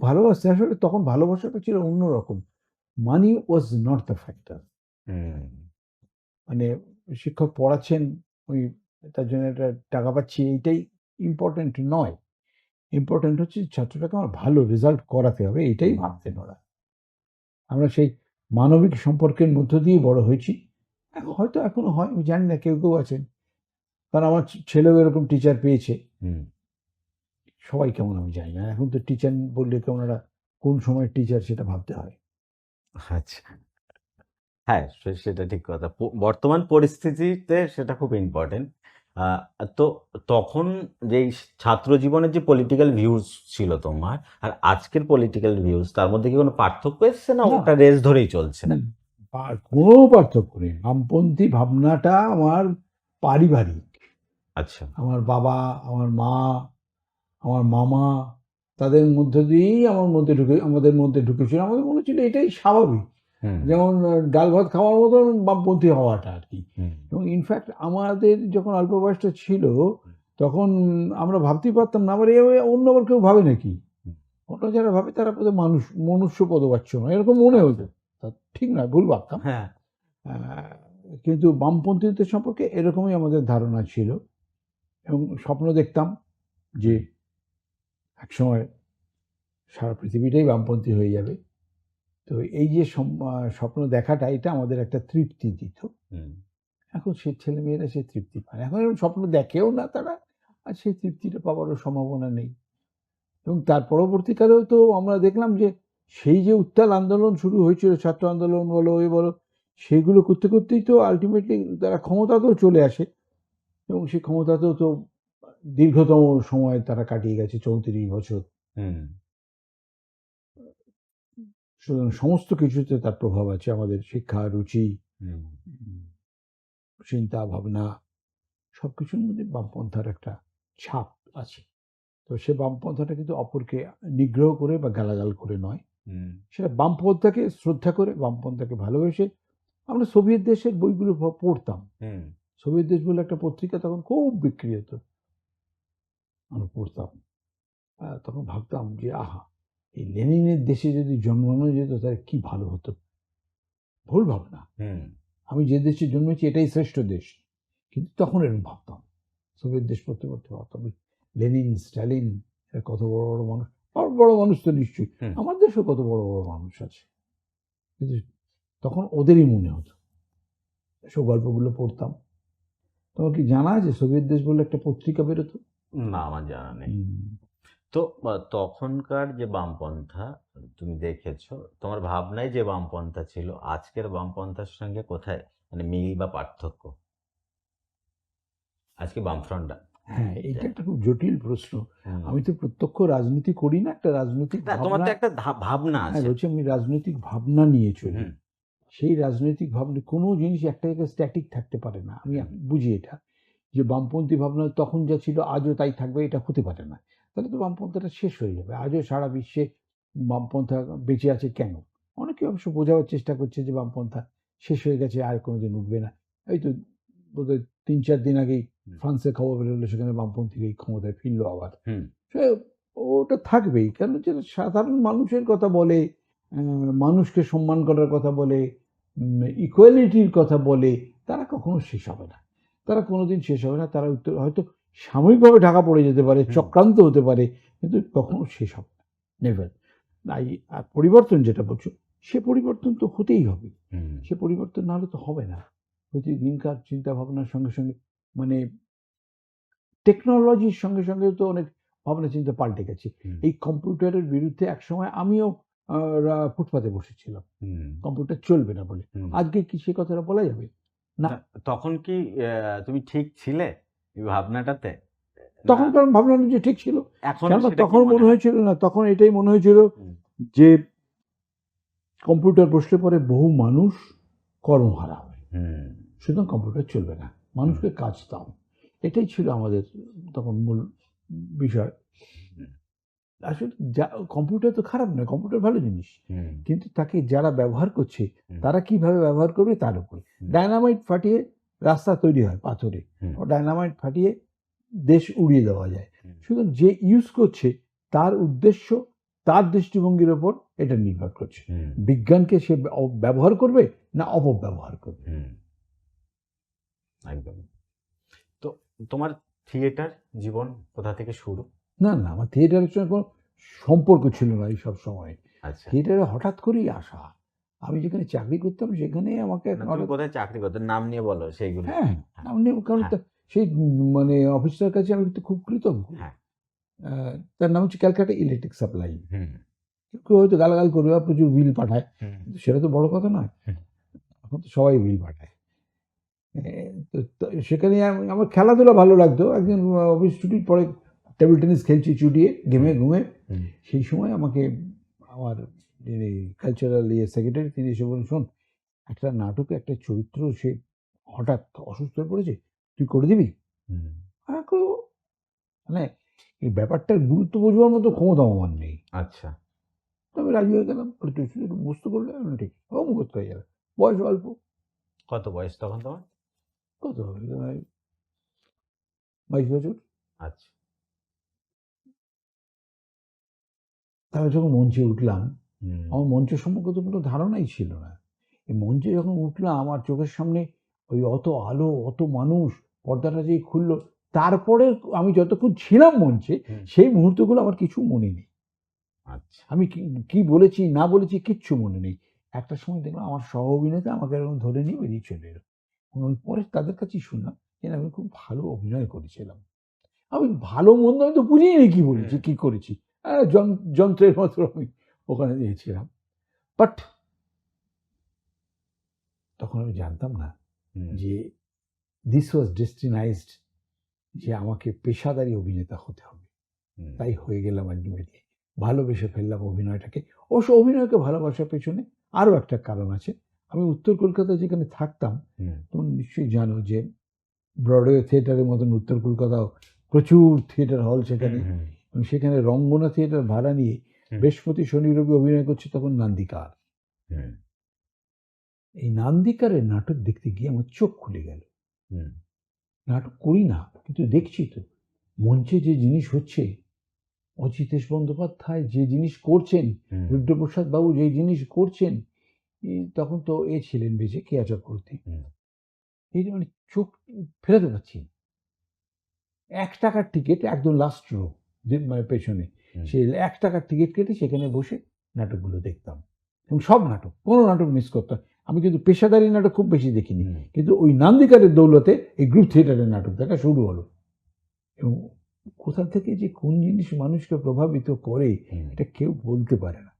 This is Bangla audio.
ভালোবাসতেন আসলে তখন ভালোবাসাটা ছিল অন্যরকম। Money was not the factor মানে শিক্ষক পড়াচ্ছেন ওই তার জন্য একটা টাকা পাচ্ছি এইটাই ইম্পর্টেন্ট নয়। ইম্পর্টেন্ট হচ্ছে ছাত্রটাকে আমার ভালো রেজাল্ট করাতে হবে এইটাই ভাবতেন ওরা। আমরা সেই মানবিক সম্পর্কের মধ্য দিয়ে বড় হয়েছি। হয়তো এখনও হয় আমি জানি না কেউ কেউ আছেন। কারণ আমার ছেলেও এরকম টিচার পেয়েছে। সবাই কেমন আমি জানি না। এখন তো টিচার বললে কেমন কোন সময় টিচার সেটা ভাবতে হয়। আচ্ছা। হ্যাঁ সেটা ঠিক কথা। বর্তমান পরিস্থিতিতে সেটা খুব ইম্পর্টেন্ট তো তখন যে ছাত্র জীবনের যে পলিটিক্যাল ভিউজ ছিল তোমার আর আজকের পলিটিক্যাল ভিউজ তার মধ্যে কি কোনো পার্থক্য এসছে না না। ওটা রেস ধরেই চলছে? না, কোনো পার্থক্য নেই। বামপন্থী ভাবনাটা আমার পারিবারিক। আচ্ছা। আমার বাবা আমার মা আমার মামা তাদের মধ্য দিয়েই আমার মধ্যে ঢুকে আমাদের মধ্যে ঢুকেছিল। আমাদের মনে হচ্ছিল এটাই স্বাভাবিক। যেমন ডাল ভাত খাওয়ার মতন বামপন্থী হওয়াটা আর কি। এবং ইনফ্যাক্ট আমাদের যখন অল্প বয়সটা ছিল তখন আমরা ভাবতেই পারতাম না আবার এভাবে অন্য আবার কেউ ভাবে নাকি? অন্য যারা ভাবে তারা বোধহয় মানুষ মনুষ্য পদ পদবাচ্য না এরকম মনে হতো। তা ঠিক নয় ভুল ভাবতাম। হ্যাঁ। কিন্তু বামপন্থীদের সম্পর্কে এরকমই আমাদের ধারণা ছিল। এবং স্বপ্ন দেখতাম যে একসময় সারা পৃথিবীটাই বামপন্থী হয়ে যাবে। তো এই যে স্বপ্ন দেখাটা এটা আমাদের একটা তৃপ্তি দিত। এখন সে ছেলেমেয়েরা সেই তৃপ্তি পায় এখন এরকম স্বপ্ন দেখেও না তারা আর সেই তৃপ্তিটা পাওয়ারও সম্ভাবনা নেই। এবং তার পরবর্তীকালেও তো আমরা দেখলাম যে সেই যে উত্তাল আন্দোলন শুরু হয়েছিল ছাত্র আন্দোলন বলো এ বলো সেগুলো করতে করতেই তো আলটিমেটলি তারা ক্ষমতাতেও চলে আসে। এবং সেই ক্ষমতাতেও তো দীর্ঘতম সময় তারা কাটিয়ে গেছে চৌত্রিশ বছর। সুতরাং সমস্ত কিছুতে তার প্রভাব আছে। আমাদের শিক্ষা রুচি চিন্তা ভাবনা সব কিছুর মধ্যে বামপন্থার একটা ছাপ আছে। তো সে বামপন্থাটা কিন্তু অপরকে নিগ্রহ করে বা গালাগাল করে নয়। হুম। সেটা বামপন্থাকে শ্রদ্ধা করে বামপন্থাকে ভালোবেসে আমরা সোভিয়েত দেশের বইগুলো পড়তাম। সোভিয়েত দেশ বলে একটা পত্রিকা তখন খুব বিক্রি হতো আমরা পড়তাম। তখন ভাবতাম যে আহা এই লেনিনের দেশে যদি জন্মানো যেত তাহলে কি ভালো হতো? ভুল ভাবনা। আমি যে দেশে জন্মেছি এটাই শ্রেষ্ঠ দেশ। কিন্তু তখন এরকম ভাবতাম। সোভিয়েত দেশ পড়তে পড়তে ভাবতাম লেনিন স্ট্যালিন এরা কত বড় বড় মানুষ? বড় বড় মানুষ তো নিশ্চয়ই। আমার দেশেও কত বড় বড় মানুষ আছে। কিন্তু তখন ওদেরই মনে হতো। এসব গল্পগুলো পড়তাম। তোমার কি জানা আছে? সোভিয়েত দেশ বলে একটা পত্রিকা বেরোতো? না আমার জানা নেই তো তখনকার যে বামপন্থা তুমি দেখেছ তোমার ভাবনায় যে বামপন্থা ছিল আজকের বামপন্থার সঙ্গে কোথায়? মানে মিল বা পার্থক্য? আজকে বামফ্রন্টটা। হ্যাঁ এইটা একটা খুব জটিল প্রশ্ন। আমি তো প্রত্যক্ষ রাজনীতি করি না একটা রাজনৈতিক তোমার তো ভাবনা একটা ভাবনা হ্যাঁ আছে। বলছি আমি রাজনৈতিক ভাবনা নিয়ে চলি। সেই রাজনৈতিক ভাবনা কোনো জিনিস একটা জায়গায় স্ট্যাটিক থাকতে পারে না। আমি বুঝি এটা। যে বামপন্থী ভাবনা তখন যা ছিল আজও তাই থাকবে এটা হতে পারে না। তাহলে তো বামপন্থাটা শেষ হয়ে যাবে। আজও সারা বিশ্বে বামপন্থা বেঁচে আছে কেন? অনেকে অবশ্য বোঝাবার চেষ্টা করছে যে বামপন্থা শেষ হয়ে গেছে আর কোনোদিন উঠবে না। এই তো বোধহয় তিন চার দিন আগেই ফ্রান্সের খবর বেরোলো সেখানে বামপন্থীর এই ক্ষমতায় ফিরলো আবার। সে ওটা থাকবেই কারণ যে সাধারণ মানুষের কথা বলে মানুষকে সম্মান করার কথা বলে ইকুয়ালিটির কথা বলে তারা কখনো শেষ হবে না। তারা কোনোদিন শেষ হবে না তারা উত্তর হয়তো সাময়িকভাবে ঢাকা পড়ে যেতে পারে চক্রান্ত হতে পারে কিন্তু কখনো শেষ হবে না নেভার তাই আর পরিবর্তন যেটা বলছো সে পরিবর্তন তো হতেই হবে। সে পরিবর্তন না হলে তো হবে না। প্রতিদিনকার চিন্তা ভাবনার সঙ্গে সঙ্গে মানে টেকনোলজির সঙ্গে সঙ্গে তো অনেক ভাবনা চিন্তা পাল্টে গেছে। এই কম্পিউটারের বিরুদ্ধে একসময় আমিও ফুটপাতে বসেছিলাম। কম্পিউটার চলবে না বলে। আজকে কি সে কথাটা বলা যাবে? না। তখন কি তুমি ঠিক ছিলে এই ভাবনাটাতে? তখন না, কারণ ভাবলাম যে ঠিক ছিল। তখন মনে হয়েছিল না তখন এটাই মনে হয়েছিল যে কম্পিউটার বসলে পরে বহু মানুষ কর্মহারা হবে। হুম, সুতরাং কম্পিউটার চলবে না মানুষকে কাজ দাও। এটাই ছিল আমাদের তখন মূল বিষয়। আসলে যা কম্পিউটার তো খারাপ নয় কম্পিউটার ভালো জিনিস। কিন্তু তাকে যারা ব্যবহার করছে তারা কীভাবে ব্যবহার করবে তার উপরে। ডায়নামাইট ফাটিয়ে রাস্তা তৈরি হয় পাথরে। ও ডায়নামাইট ফাটিয়ে দেশ উড়িয়ে দেওয়া যায়। সুতরাং যে ইউজ করছে তার উদ্দেশ্য তার দৃষ্টিভঙ্গির ওপর এটা নির্ভর করছে। বিজ্ঞানকে সে ব্যবহার করবে না অপব্যবহার করবে। একদম। তো তোমার থিয়েটার জীবন কোথা থেকে শুরু? না না আমার থিয়েটারের সঙ্গে কোনো সম্পর্ক ছিল না এই সব সময়। আচ্ছা। থিয়েটারে হঠাৎ করেই আসা। আমি যেখানে চাকরি করতাম সেখানে আমাকে না, তুমি কোথায় চাকরি করতে? নাম নিয়ে বলো সেইগুলো। হ্যাঁ আমি কারণ হ্যাঁ। সেই মানে অফিসটার কাছে আমি তো খুব কৃতজ্ঞ। হ্যাঁ। তার নাম হচ্ছে ক্যালকাটা ইলেকট্রিক সাপ্লাই কেউ হয়তো গালাগাল করবে বা প্রচুর বিল পাঠায়। সেটা তো বড় কথা নয়। এখন তো সবাই বিল পাঠায়। তো সেখানে আম- আমার খেলাধুলা ভালো লাগতো। একদিন অফিস ছুটির পরে টেবিল টেনিস খেলছি চুটিয়ে গেমে ঘুমে। সেই সময় আমাকে আমার যিনি কালচারাল ইয়ে সেক্রেটারি তিনি এসে বলেন শোন একটা নাটকে একটা চরিত্র সে হঠাৎ অসুস্থ হয়ে পড়েছে তুই করে দিবি। হ্যাঁ করব মানে এই ব্যাপারটার গুরুত্ব বোঝবার মতো ক্ষমতা আমার নেই। আচ্ছা। তো আমি রাজি হয়ে গেলাম তুই শুধু একটু মুখস্থ করলে আমি ঠিক ও মুখস্থ হয়ে যাবে বয়স অল্প। কত বয়স তখন তোমার? কত হবে? বাইশ বছর। আচ্ছা। তারপরে যখন মঞ্চে উঠলাম আমার মঞ্চ সম্পর্কে তো কোনো ধারণাই ছিল না। এই মঞ্চে যখন উঠলাম আমার চোখের সামনে ওই অত আলো অত মানুষ পর্দাটা যেই খুললো তারপরে আমি যতক্ষণ ছিলাম মঞ্চে সেই মুহূর্তগুলো আমার কিছু মনে নেই। আচ্ছা। আমি কি কি বলেছি না বলেছি কিচ্ছু মনে নেই। একটা সময় দেখলাম আমার সহ অভিনেতা আমাকে এরকম ধরে নিয়ে বেরিয়ে চলে এলো। আমি পরে তাদের কাছেই শুনলাম যে আমি খুব ভালো অভিনয় করেছিলাম। আমি ভালো মন্দ আমি তো বুঝিনি কি বলেছি। কি করেছি। যন্ত্রের মতো আমি ওখানে দিয়েছিলাম। বাট তখন আমি জানতাম না যে দিস ওয়াজ ডেস্টিনাইজড যে আমাকে পেশাদারি অভিনেতা হতে হবে। তাই হয়ে গেলাম আলটিমেটলি ভালোবেসে ফেললাম অভিনয়টাকে। অবশ্য অভিনয়কে ভালোবাসার পেছনে আরও একটা কারণ আছে। আমি উত্তর কলকাতায় যেখানে থাকতাম। তুমি নিশ্চয়ই জানো যে ব্রডওয়ে থিয়েটারের মতন উত্তর কলকাতাও প্রচুর থিয়েটার হল সেখানে সেখানে রঙ্গনা থিয়েটার ভাড়া নিয়ে বৃহস্পতি শনি রবি অভিনয় করছে তখন নান্দিকার। এই নান্দিকারের নাটক দেখতে গিয়ে আমার চোখ খুলে গেল। নাটক করি না কিন্তু দেখছি তো। মঞ্চে যে জিনিস হচ্ছে অজিতেশ বন্দ্যোপাধ্যায় যে জিনিস করছেন রুদ্রপ্রসাদ বাবু যে জিনিস করছেন তখন তো এ ছিলেন বেঁচে কেয়া চক্রবর্তী। এই মানে চোখ ফেরাতে পারছি এক টাকার টিকিট একদম লাস্ট রো মানে পেছনে। সে এক টাকার টিকিট কেটে সেখানে বসে নাটকগুলো দেখতাম। এবং সব নাটক কোনো নাটক মিস করতাম আমি কিন্তু পেশাদারি নাটক খুব বেশি দেখিনি। কিন্তু ওই নান্দিকারের দৌলতে এই গ্রুপ থিয়েটারের নাটক দেখা শুরু হলো। এবং কোথা থেকে যে কোন জিনিস মানুষকে প্রভাবিত করে এটা কেউ বলতে পারে না।